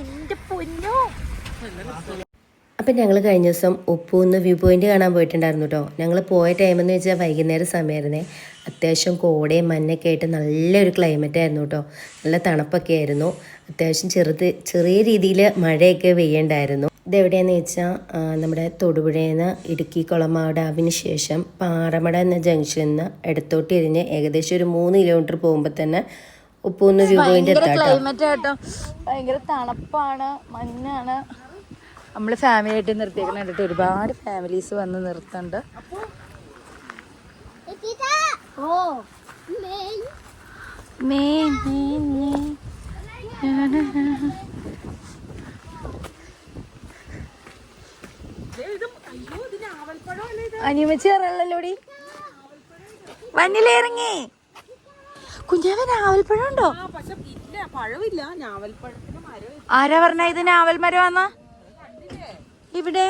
എന്റെ പൊന്നോ. അപ്പം ഞങ്ങൾ കഴിഞ്ഞ ദിവസം ഉപ്പൂന്ന് വ്യൂ പോയിന്റ് കാണാൻ പോയിട്ടുണ്ടായിരുന്നു കേട്ടോ ഞങ്ങൾ പോയ ടൈം എന്ന് വെച്ചാൽ വൈകുന്നേരം സമയമായിരുന്നേ അത്യാവശ്യം കോടയും മഞ്ഞൊക്കെ ആയിട്ട് നല്ലൊരു ക്ലൈമറ്റ് ആയിരുന്നു കേട്ടോ നല്ല തണുപ്പൊക്കെ ആയിരുന്നു. അത്യാവശ്യം ചെറുത് ചെറിയ രീതിയിൽ മഴയൊക്കെ പെയ്യണ്ടായിരുന്നു. ഇതെവിടെയാന്ന് വെച്ചാൽ നമ്മുടെ തൊടുപുഴയിൽ നിന്ന് ഇടുക്കി കുളമാവ് ഡാമിന് ശേഷം പാറമട എന്ന ജംഗ്ഷനിൽ നിന്ന് ഇടത്തോട്ട് ഇരിഞ്ഞ് ഏകദേശം ഒരു മൂന്ന് കിലോമീറ്റർ പോകുമ്പോൾ തന്നെ ഉപ്പൂന്ന് വ്യൂ പോയിന്റ് ക്ലൈമറ്റ് ആട്ടോ. ഭയങ്കര തണുപ്പാണ് മഞ്ഞാണ്. നമ്മൾ ഫാമിലി ആയിട്ട് നിർത്തിയേക്കണ കണ്ടിട്ട് ഒരുപാട് ഫാമിലീസ് വന്ന് നിർത്തുന്നുണ്ട്. മേ, മേ, മേ. അനിയമ്മച്ചി അറിയല്ലോടി വന്നിലിറങ്ങി കുഞ്ഞാവൻ നാവൽപ്പഴം ഉണ്ടോ ആരാ പറഞ്ഞ ഇത് നാവൽ മരമാന്ന? ഇവിടെ?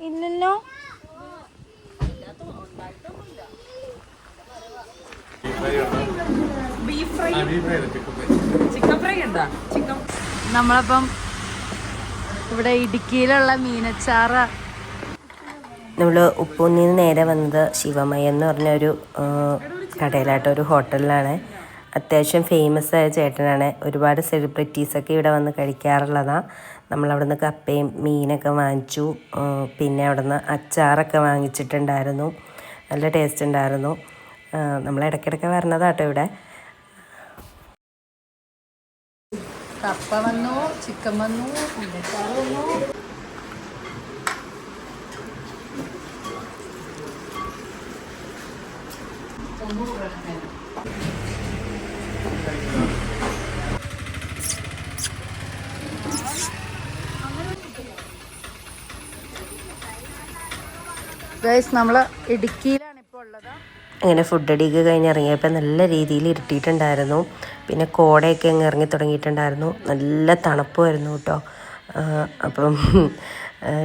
ഇല്ലല്ലോ. നമ്മളപ്പം ഇവിടെ ഇടുക്കിയിലുള്ള മീനച്ചാറ. നമ്മൾ ഉപ്പൂന്നിൽ നേരെ വന്നത് ശിവമയ എന്ന് പറഞ്ഞ ഒരു ആ, കടയിലാട്ടോ ഒരു ഹോട്ടലിലാണ്. അത്യാവശ്യം ഫേമസ് ആയ ചേട്ടനാണ്. ഒരുപാട് സെലിബ്രിറ്റീസൊക്കെ ഇവിടെ വന്ന് കഴിക്കാറുള്ളതാണ് നമ്മളവിടെ നിന്ന് കപ്പയും മീനൊക്കെ വാങ്ങിച്ചു. പിന്നെ അവിടെ നിന്ന് അച്ചാറൊക്കെ വാങ്ങിച്ചിട്ടുണ്ടായിരുന്നു. നല്ല ടേസ്റ്റ് ഉണ്ടായിരുന്നു. നമ്മൾ ഇടയ്ക്കിടയ്ക്ക് വരണതാട്ടോ ഇവിടെ. കപ്പ വന്നു ചിക്കൻ വന്നു വന്നു. ഗൈസ് നമ്മൾ ഇടുക്കിയിലാണ് ഇപ്പോൾ ഉള്ളത്. അങ്ങനെ ഫുഡ് അടിയൊക്കെ കഴിഞ്ഞ് ഇറങ്ങിയപ്പോൾ നല്ല രീതിയിൽ ഇരുട്ടിയിട്ടുണ്ടായിരുന്നു. പിന്നെ കോടയൊക്കെ അങ്ങ് ഇറങ്ങി തുടങ്ങിയിട്ടുണ്ടായിരുന്നു. നല്ല തണുപ്പുമായിരുന്നു കേട്ടോ. അപ്പം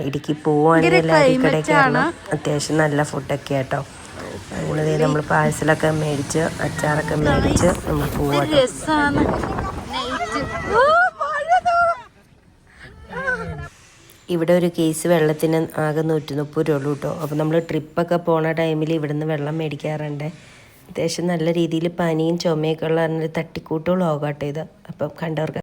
ഇടുക്കി പോവുകയാണെങ്കിൽ എല്ലാവരും കടയിൽ കയറണം അത്യാവശ്യം നല്ല ഫുഡൊക്കെ കേട്ടോ അങ്ങനെ നമ്മൾ പാഴ്സലൊക്കെ മേടിച്ച് അച്ചാറൊക്കെ മേടിച്ച് നമ്മൾ പോവാം ഇവിടെ ഒരു കേസ് വെള്ളത്തിന് ആകെ നൂറ്റി മുപ്പത് രൂപ ഉള്ളൂ കേട്ടോ. അപ്പോൾ നമ്മൾ ട്രിപ്പൊക്കെ പോണ ടൈമിൽ ഇവിടുന്ന് വെള്ളം മേടിക്കാറുണ്ട്. അത്യാവശ്യം നല്ല രീതിയിൽ പനിയും ചുമയൊക്കെ ഉള്ള ലോകാട്ടോ ഇത്. അപ്പം കണ്ടവർക്ക്